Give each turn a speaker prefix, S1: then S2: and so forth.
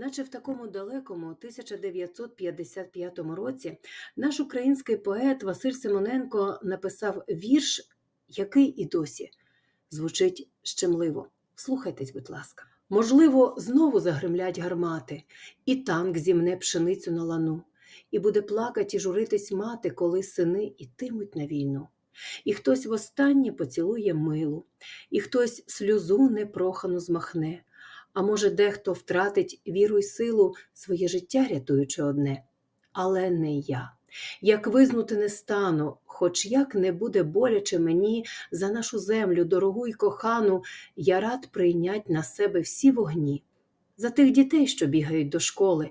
S1: Наче в такому далекому 1955 році наш український поет Василь Симоненко написав вірш, який і досі звучить щемливо. Слухайтесь, будь ласка. Можливо, знову загримлять гармати, і танк зімне пшеницю на лану, і буде плакать і журитись мати, коли сини ітимуть на війну. І хтось востаннє поцілує милу, і хтось сльозу непрохану змахне, а може, дехто втратить віру й силу, своє життя рятуючи одне. Але не я. Як визнути не стану, хоч як не буде боляче мені за нашу землю, дорогу й кохану, я рад прийнять на себе всі вогні. За тих дітей, що бігають до школи,